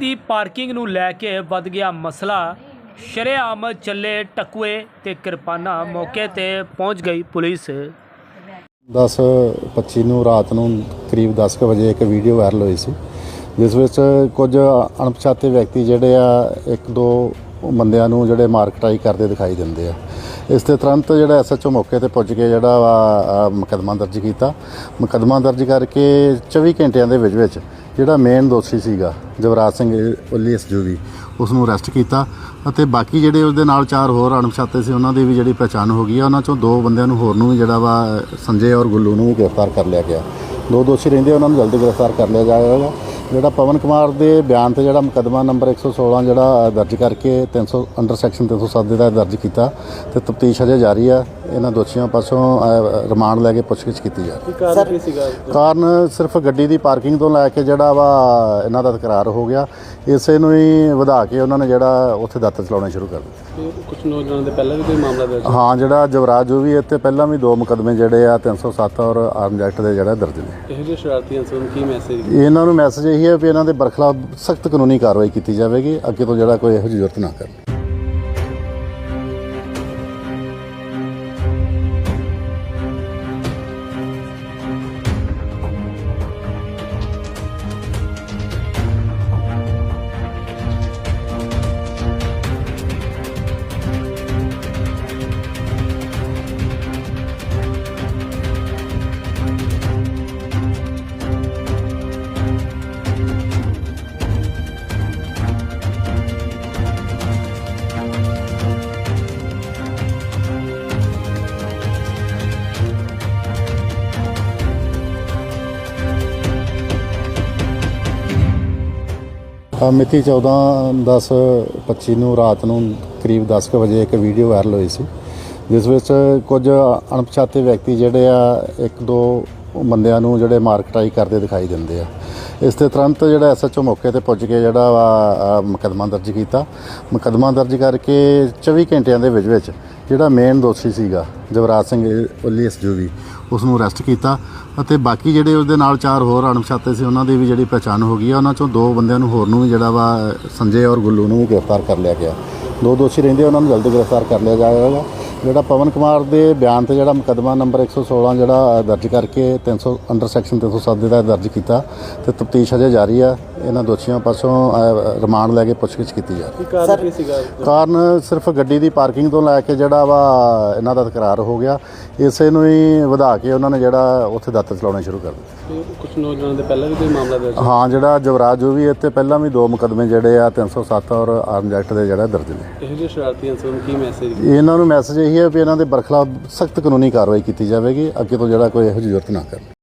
ਦੀ parking ਨੂੰ ਲੈ ਕੇ ਵੱਧ ਗਿਆ ਮਸਲਾ। ਸ਼ਰੇਆਮ ਚੱਲੇ ਟਕੂਏ ਤੇ ਕਿਰਪਾਨਾ ਮੌਕੇ ਤੇ ਪਹੁੰਚ ਗਈ ਪੁਲਿਸ। 10 25 ਨੂੰ ਰਾਤ ਨੂੰ ਕਰੀਬ 10 ਕੁ ਵਜੇ ਇੱਕ ਵੀਡੀਓ ਵਾਇਰਲ ਹੋਈ ਸੀ, ਜਿਸ ਵਿੱਚ ਕੁਝ ਅਣਪਛਾਤੇ ਵਿਅਕਤੀ ਜਿਹੜੇ ਆ, ਇੱਕ ਦੋ ਬੰਦਿਆਂ ਨੂੰ ਜਿਹੜੇ ਮਾਰਕਟਾਈ ਕਰਦੇ ਦਿਖਾਈ ਦਿੰਦੇ ਆ। ਇਸ ਤੇ ਤੁਰੰਤ ਜਿਹੜਾ ਐਸਐਚਓ ਮੌਕੇ ਤੇ ਪੁੱਜ ਕੇ ਜਿਹੜਾ ਵਾ ਮੁਕਦਮਾ ਦਰਜ ਕੀਤਾ। ਮੁਕਦਮਾ ਦਰਜ ਕਰਕੇ 24 ਘੰਟਿਆਂ ਦੇ ਵਿੱਚ ਵਿੱਚ ਜਿਹੜਾ ਮੇਨ ਦੋਸ਼ੀ ਸੀਗਾ ਜਵਰਾਜ ਸਿੰਘ ਉੱਲੀ ਐਸਜੂਵੀ ਉਸ ਨੂੰ ਅਰੈਸਟ ਕੀਤਾ ਅਤੇ ਬਾਕੀ ਜਿਹੜੇ ਉਸਦੇ ਨਾਲ ਚਾਰ ਹੋਰ ਅਣਪਛਾਤੇ ਸੀ, ਉਹਨਾਂ ਦੀ ਵੀ ਜਿਹੜੀ ਪਛਾਣ ਹੋ ਗਈ ਆ, ਉਹਨਾਂ ਚੋਂ ਦੋ ਬੰਦਿਆਂ ਨੂੰ ਹੋਰ ਨੂੰ ਵੀ ਜਿਹੜਾ ਵਾ, ਸੰਜੇ ਔਰ ਗੁੱਲੂ ਨੂੰ ਵੀ ਗ੍ਰਿਫਤਾਰ ਕਰ ਲਿਆ ਗਿਆ। ਦੋ ਦੋਸ਼ੀ ਰਹਿੰਦੇ ਉਹਨਾਂ ਨੂੰ ਜਲਦੀ ਗ੍ਰਿਫਤਾਰ ਕਰ ਲਿਆ ਜਾਏਗਾ ਜਿਹੜਾ ਪਵਨ ਕੁਮਾਰ ਦੇ ਬਿਆਨ ਤੇ ਜਿਹੜਾ ਮੁਕੱਦਮਾ ਨੰਬਰ 116 ਜਿਹੜਾ ਦਰਜ ਕਰਕੇ 300 ਅੰਡਰ ਸੈਕਸ਼ਨ 307 ਦੇ ਤਹਿਤ ਦਰਜ ਕੀਤਾ ਤੇ ਤਫਤੀਸ਼ ਅਜੇ ਜਾਰੀ ਆ। ਇਹਨਾਂ ਦੋਸ਼ੀਆਂ ਪਾਸੋਂ ਰਿਮਾਂਡ ਲੈ ਕੇ ਪੁੱਛਗਿੱਛ ਕੀਤੀ ਜਾ ਰਹੀ ਸੀਗਾ? ਕਾਰਨ ਸਿਰਫ ਗੱਡੀ ਦੀ ਪਾਰਕਿੰਗ ਤੋਂ ਲੈ ਕੇ ਜਿਹੜਾ ਵਾ ਇਹਨਾਂ ਦਾ ਤਕਰਾਰ ਹੋ ਗਿਆ। ਇਸੇ ਨੂੰ ਹੀ ਵਧਾ ਕੇ ਉਹਨਾਂ ਨੇ ਜਿਹੜਾ ਉੱਥੇ ਦਾਤਰ ਚਲਾਉਣੇ ਸ਼ੁਰੂ ਕਰ ਦਿੱਤੇ। ਕੁਝ ਨੌਜਵਾਨਾਂ ਦੇ ਪਹਿਲਾਂ ਵੀ ਕੋਈ ਮਾਮਲਾ ਦਰਜ ਹਾਂ ਜਿਹੜਾ ਜਵਰਾਜ ਜੋ ਵੀ ਇੱਥੇ ਪਹਿਲਾਂ ਵੀ ਦੋ ਮੁਕੱਦਮੇ ਜਿਹੜੇ ਆ 307 ਔਰ ਆਰਮ ਐਕਟ ਦੇ ਜਿਹੜਾ ਦਰਜ ਨੇ। ਇਹੋ ਸ਼ਰਾਰਤੀ ਅਨਸਰ ਨੂੰ ਕੀ ਮੈਸੇਜ ਇਹਨਾਂ ਨੂੰ ਮੈਸੇਜ ਇਹੀ ਹੈ ਵੀ ਇਹਨਾਂ ਦੇ ਬਰਖਲਾਫ ਸਖਤ ਕਾਨੂੰਨੀ ਕਾਰਵਾਈ ਕੀਤੀ ਜਾਵੇਗੀ, ਅੱਗੇ ਤੋਂ ਜਿਹੜਾ ਕੋਈ ਇਹੋ ਜਿਹੀ ਜ਼ਰੂਰਤ ਨਾ ਕਰੇ ਮਿਤੀ 14 10 25 ਨੂੰ ਰਾਤ ਨੂੰ ਕਰੀਬ 10 ਕੁ ਵਜੇ ਇੱਕ ਵੀਡੀਓ ਵਾਇਰਲ ਹੋਈ ਸੀ। ਜਿਸ ਵਿੱਚ ਕੁਝ ਅਣਪਛਾਤੇ ਵਿਅਕਤੀ ਜਿਹੜੇ ਆ, ਇੱਕ ਦੋ ਬੰਦਿਆਂ ਨੂੰ ਜਿਹੜੇ ਮਾਰਕਟਾਈ ਕਰਦੇ ਦਿਖਾਈ ਦਿੰਦੇ ਆ। ਇਸ ਤੇ ਤੁਰੰਤ ਜਿਹੜਾ ਐਸਐਚਓ ਮੌਕੇ ਤੇ ਪੁੱਜ ਕੇ ਜਿਹੜਾ ਵਾ ਮੁਕਦਮਾ ਦਰਜ ਕੀਤਾ। ਮੁਕਦਮਾ ਦਰਜ ਕਰਕੇ 24 ਘੰਟਿਆਂ ਦੇ ਵਿੱਚ ਵਿੱਚ ਜਿਹੜਾ ਮੇਨ ਦੋਸ਼ੀ ਸੀਗਾ, ਜਵਰਾਜ ਸਿੰਘ ਉੱਲੀ ਐਸਜੂਵੀ ਉਸ ਨੂੰ ਅਰੈਸਟ ਕੀਤਾ ਅਤੇ ਬਾਕੀ ਜਿਹੜੇ ਉਸਦੇ ਨਾਲ ਚਾਰ ਹੋਰ ਅਣਪਛਾਤੇ ਸੀ, ਉਹਨਾਂ ਦੀ ਵੀ ਜਿਹੜੀ ਪਛਾਣ ਹੋ ਗਈ ਆ, ਉਹਨਾਂ ਚੋਂ ਦੋ ਬੰਦਿਆਂ ਨੂੰ ਹੋਰ ਨੂੰ ਵੀ ਜਿਹੜਾ ਵਾ ਸੰਜੇ ਔਰ ਗੁੱਲੂ ਨੂੰ ਵੀ ਗ੍ਰਿਫਤਾਰ ਕਰ ਲਿਆ ਗਿਆ। ਦੋ ਦੋਸ਼ੀ ਰਹਿੰਦੇ ਉਹਨਾਂ ਨੂੰ ਜਲਦੀ ਗ੍ਰਿਫਤਾਰ ਕਰ ਲਿਆ ਜਾਵੇਗਾ ਜਿਹੜਾ ਪਵਨ ਕੁਮਾਰ ਦੇ ਬਿਆਨ ਤੇ ਜਿਹੜਾ ਮੁਕੱਦਮਾ ਨੰਬਰ 116 ਜਿਹੜਾ ਦਰਜ ਕਰਕੇ 300 ਅੰਡਰ ਸੈਕਸ਼ਨ 307 ਦੇ ਦਰਜ ਕੀਤਾ ਤੇ ਤਫਤੀਸ਼ ਅਜੇ ਜਾਰੀ ਆ। ਇਹਨਾਂ ਦੋਸ਼ੀਆਂ ਪਾਸੋਂ ਰਿਮਾਂਡ ਲੈ ਕੇ ਪੁੱਛਗਿੱਛ ਕੀਤੀ ਜਾ ਰਹੀ ਸੀਗਾ? ਕਾਰਨ ਸਿਰਫ ਗੱਡੀ ਦੀ ਪਾਰਕਿੰਗ ਤੋਂ ਲੈ ਕੇ ਜਿਹੜਾ ਵਾ ਇਹਨਾਂ ਦਾ ਤਕਰਾਰ ਹੋ ਗਿਆ। ਇਸੇ ਨੂੰ ਹੀ ਵਧਾ ਕੇ ਉਹਨਾਂ ਨੇ ਜਿਹੜਾ ਉੱਥੇ ਦਾਤਰ ਚਲਾਉਣੇ ਸ਼ੁਰੂ ਕਰ ਦਿੱਤੇ। ਕੁਝ ਨੌਜਵਾਨਾਂ ਦੇ ਪਹਿਲਾਂ ਵੀ ਕੋਈ ਮਾਮਲਾ ਦਰਜ ਹਾਂ ਜਿਹੜਾ ਜਵਰਾਜ ਜੋ ਵੀ ਇੱਥੇ ਪਹਿਲਾਂ ਵੀ ਦੋ ਮੁਕੱਦਮੇ ਜਿਹੜੇ ਆ 307 ਔਰ ਆਰਮ ਐਕਟ ਦੇ ਜਿਹੜਾ ਦਰਜ ਨੇ। ਇਹੋ ਸ਼ਰਾਰਤੀ ਅਨਸਰ ਨੂੰ ਕੀ ਮੈਸੇਜ ਇਹਨਾਂ ਨੂੰ ਮੈਸੇਜ ਇਹੀ ਹੈ ਵੀ ਇਹਨਾਂ ਦੇ ਬਰਖਲਾਫ ਸਖਤ ਕਾਨੂੰਨੀ ਕਾਰਵਾਈ ਕੀਤੀ ਜਾਵੇਗੀ। ਅੱਗੇ ਤੋਂ ਜਿਹੜਾ ਕੋਈ ਇਹੋ ਜਿਹੀ ਜ਼ਰੂਰਤ ਨਾ ਕਰੇ